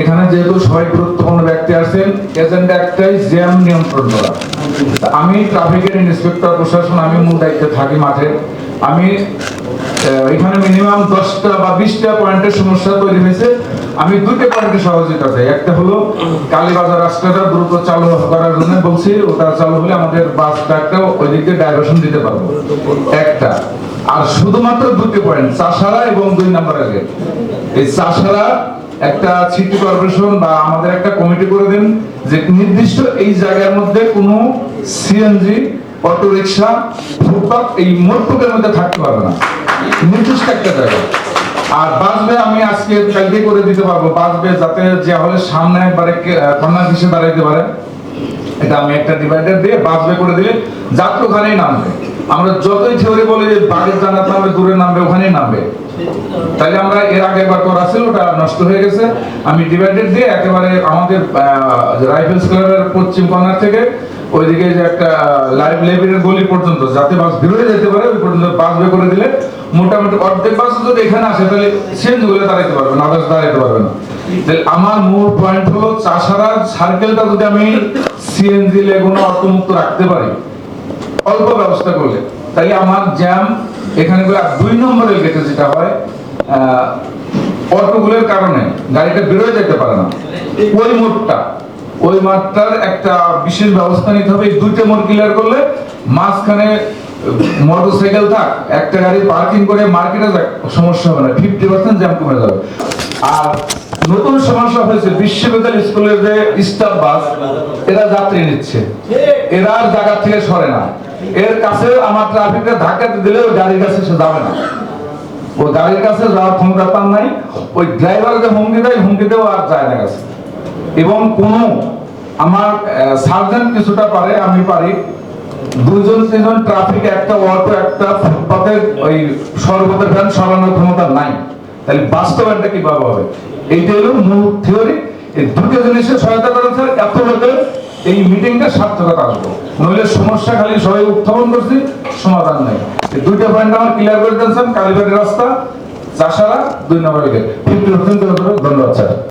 এখানে যেহেতু সবাই গুরুত্বপূর্ণ ব্যক্তি আছেন, এজেন্ডা একটাই জ্যাম নিয়ন্ত্রণ করা। আমি ট্রাফিকের ইন্সপেক্টর, প্রশাসন, আমি মূল দায়িত্বে থাকি মাঠে। আমি এখানে মিনিমাম দশটা বা বিশটা পয়েন্টের সমস্যা তৈরি হয়েছে। আমি দুটো পয়েন্টে সহযোগিতা চাই। একটা হলো কালীবাজার রাস্তাটা দ্রুত চালু করার জন্য বলছি, ওটা চালু হলে আমাদের বাসটা ওই দিক দিয়ে দিতে পারব। একটা, আর শুধুমাত্র দুটি পয়েন্ট, চাষারা এবং দুই নাম্বার আগে। এই চাষারা একটা সিটি কর্পোরেশন বা আমাদের একটা কমিটি করে দিন যে নির্দিষ্ট এই জায়গার মধ্যে কোনো সিএনজি অটো রিক্সা ফুটপাথ এই মোটপুকের মধ্যে থাকতে পারবে না। নির্দিষ্ট একটা জায়গা। আর বাসবে আমি আজকে কালকে করে দিতে পারব। বাসবে যাতে যে হলে সামনে একবারে কন্যা হিসেবে দাঁড়াইতে পারে। এটা আমি একটা ডিভাইডার দিয়ে বাসবে করে দিলে যাত্রা ওখানেই নামবে। আমরা যতই থিওরি বলি যে বাড়ির জানাতে নামবে দূরে নামবে, ওখানেই নামবে। তাহলে আমরা এর আগে একবার করা ছিল, ওটা নষ্ট হয়ে গেছে। আমি ডিভাইডেড দিয়ে একেবারে আমাদের রাইফেলস ক্লাবের পশ্চিম কর্নার থেকে ওইদিকে যে একটা লাইভ লেভেলের গলি পর্যন্ত, যাতে বাস বেরোয় যেতে পারে, ওই পর্যন্ত বাস বে করে দিলে মোটামুটি অর্ধেক বাস যদি এখানে আসে, তাহলে সেন্সগুলো দাঁড়াইতে পারবে না আদার্স দাঁড়াইতে পারবে না। আমার মূল পয়েন্ট হলো চাষারা সার্কেলটা যদি আমি সিএনজি লেগুনো অটোমুক্ত রাখতে পারি, অল্প ব্যবস্থা করলে। তাই আমার জ্যাম এখানে দুই নম্বরের গেটে যেটা হয় অটোগুলোর কারণে গাড়িটা বেরোয় যেতে পারে না। ওই মোড়টা, ওই মাঠটার একটা বিশেষ ব্যবস্থা নিতে হবে। দুইটা মোড় ক্লিয়ার করলে মাঝখানে মোটরসাইকেল থাক, একটা গাড়ি পার্কিং করে মার্কেটে যাক, সমস্যা হবে না। ফিফটি পার্সেন্ট জ্যাম কমে যাবে। আর নতুন সমস্যা হয়েছে, বিশ্ববিদ্যালয় স্কুলের যে স্টাফ বাস এরা যাত্রী নিচ্ছে। এরা জায়গা থেকে সরে না। এর কাছে আমার ট্রাফিকটা দিলে ওই গাড়ির কাছে সে যাবে না। ওই গাড়ির কাছে যাওয়ার ক্ষমতা তার নাই। ওই ড্রাইভার যে হুমকি দেয় হুমকি দেওয়া আর যায় না কাছে। এবং কোনো আমার সার্জেন্ট কিছুটা পারে, আমি পারি। দুজন, তিনজন ট্রাফিক একটা অটো একটা ফুটপাথে ওই সর্বতের ভ্যান সরানোর ক্ষমতা নাই। তাহলে বাস্তবায়নটা কীভাবে হবে? এইটা হলো মূল থিওরি এই দুটো জিনিসের সহায়তা করেছে এত লোকের এই মিটিংটা সার্থকতা আসব। নইলে সমস্যা খালি সবাই উত্থাপন করছি, সমাধান নাই। এই দুইটা পয়েন্ট আমার ক্লিয়ার করে দিয়েছেন কালীবাড়ির রাস্তা, চাষারা, দুই নম্বর ফিফটি ধন্যবাদ, স্যার।